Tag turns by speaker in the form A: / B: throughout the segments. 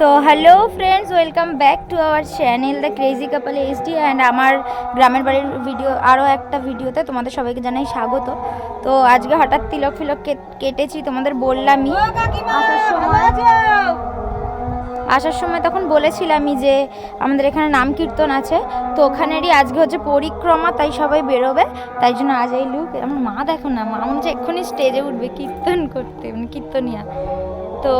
A: তো hello friends welcome back to our channel the crazy couple HD and আমার গ্রামের বাড়ির ভিডিও আরও একটা ভিডিওতে তোমাদের সবাইকে জানাই স্বাগত। তো আজকে হঠাৎ তিলক ফিলক কেটেছি তোমাদের বললামই। আসার সময় আসার সময় তখন বলেছিলামই যে আমাদের এখানে নাম কীর্তন আছে তো ওখানেরই আজকে হচ্ছে পরিক্রমা তাই সবাই বেরোবে তাই জন্য আজ এই লুক আমার মা দেখো না মা মনে হচ্ছে এক্ষুনি স্টেজে উঠবে কীর্তন করতে মানে কীর্তনিয়া। তো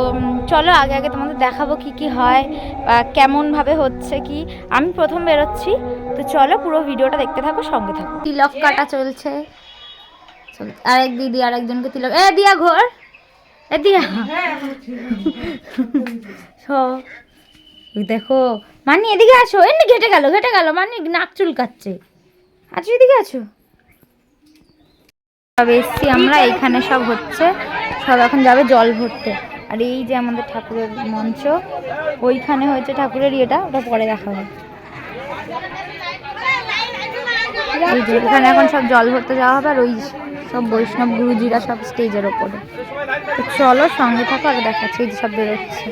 A: চলো আগে আগে তোমাদের দেখাবো কি কি হয় বা কেমনভাবে হচ্ছে কি। আমি প্রথম বেরোচ্ছি, তো চলো পুরো ভিডিওটা দেখতে থাকো, সঙ্গে থাকো। তিলক কাটা চলছে। চল- আরেক দিদি, আরেকজনকে তিলক। এ, দিয়া ঘোর! এ, দিয়া! দেখো মানি এদিকে আসো। এমনি ঘেটে গেল ঘেটে গেল। মানি নাক চুলকাচ্ছে। আছো এদিকে আছো? এসছি আমরা এইখানে সব হচ্ছে। সব এখন যাবে জল ভরতে। আর এই যে আমাদের ঠাকুরের মঞ্চ, ওইখানে হয়েছে ঠাকুরের ইয়েটা, ওটা পরে দেখা হবে। এখানে এখন সব জল ভরতে যাওয়া হবে, আর ওই সব বৈষ্ণব গুরুজিরা সব স্টেজের ওপরে। চলো সঙ্গে থাকো আর দেখাচ্ছে, এই যে সব বেরোচ্ছে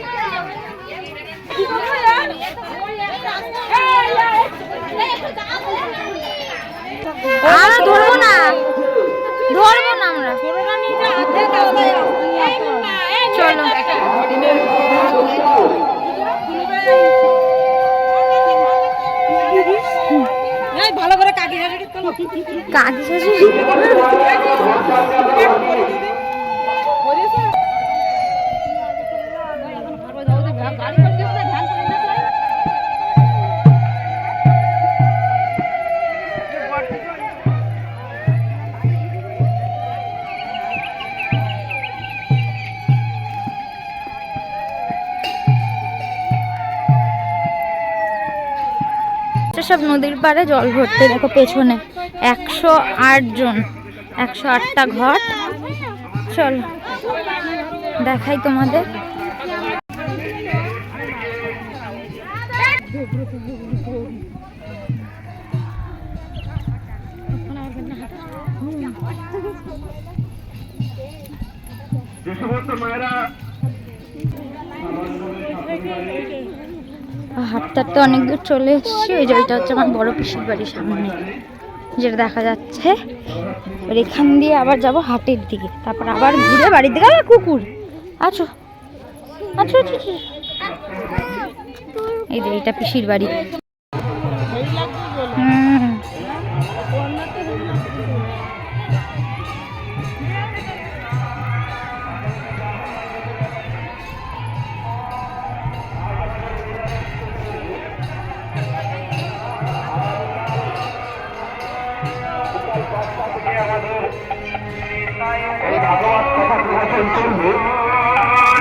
A: আমরা ধরবো না ধরবো না আমরা চলো
B: ভালো করে কাকি শাশুড়ি?
A: সব নদীর পাড়ে জল ভরতে দেখো পেছনে। একশো আট জন, একশো আটটা ঘর। চল, দেখাই তোমাদের। হাঁটতে অনেক দূর চলে এসেছি, ওই যে ওইটা হচ্ছে আমার বড় পিসির বাড়ির সামনে, যেটা দেখা যাচ্ছে এখান দিয়ে আবার যাব হাটের দিকে, তারপর আবার ঘুরে বাড়ির দিকে, আর কুকুর, আছো আছো আছো আছো। এই যে এটা পিসির বাড়ি এই ভাগবত কথা প্রবচন চলবে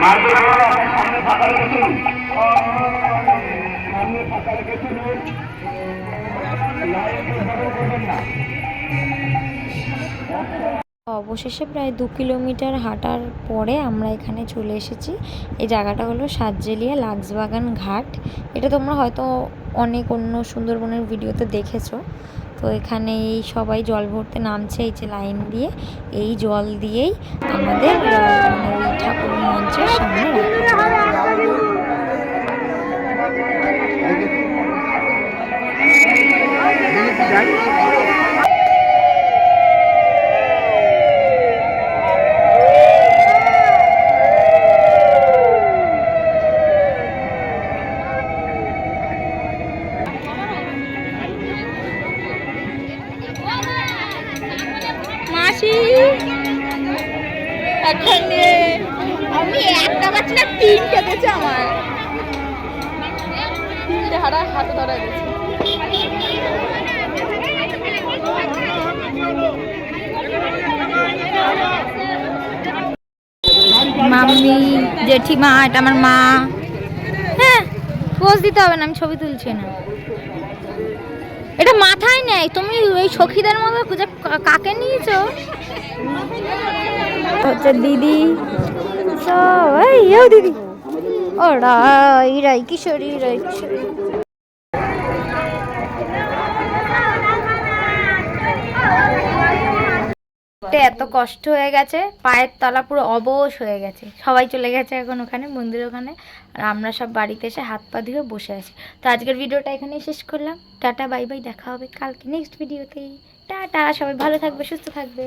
A: মার্গের সামনে ফাঁকা রেখেছিলেন অবশেষে প্রায় দু কিলোমিটার হাঁটার পরে আমরা এখানে চলে এসেছি। এই জায়গাটা হলো সাতজেলিয়া লাক্সবাগান ঘাট। এটা তোমরা হয়তো অনেক অন্য সুন্দরবনের ভিডিওতে দেখেছ। তো এখানে এই সবাই জল ভরতে নামছে, এই যে লাইন দিয়ে। এই জল দিয়েই আমাদের ঠাকুর মঞ্চের সামনে
B: এখানে আমি একটা পাচ্ছি না তিনটে দিয়েছে আমার। তিনটে হারা হাতে ধরা গেছে
A: মাম্মি জেঠিমা এটা আমার মা। হ্যাঁ পোজ দিতে হবে না আমি ছবি তুলছি না। এটা মাথায় নেই তুমি ওই সখীদের মতো কাকে নিয়েছো? হচ্ছে দিদি। দিদি। ওরা, ইরাই কিশোরী ইরাই কিশোরী। এত কষ্ট হয়ে গেছে, পায়ের তলা পুরো অবশ হয়ে গেছে। সবাই চলে গেছে এখন ওখানে মন্দির ওখানে, আর আমরা সব বাড়িতে এসে হাত পা ধুয়ে বসে আছি। তো আজকের ভিডিওটা এখানেই শেষ করলাম। টাটা, বাই বাই, দেখা হবে কালকে নেক্সট ভিডিওতেই টাটা, সবাই ভালো থাকবে, সুস্থ থাকবে।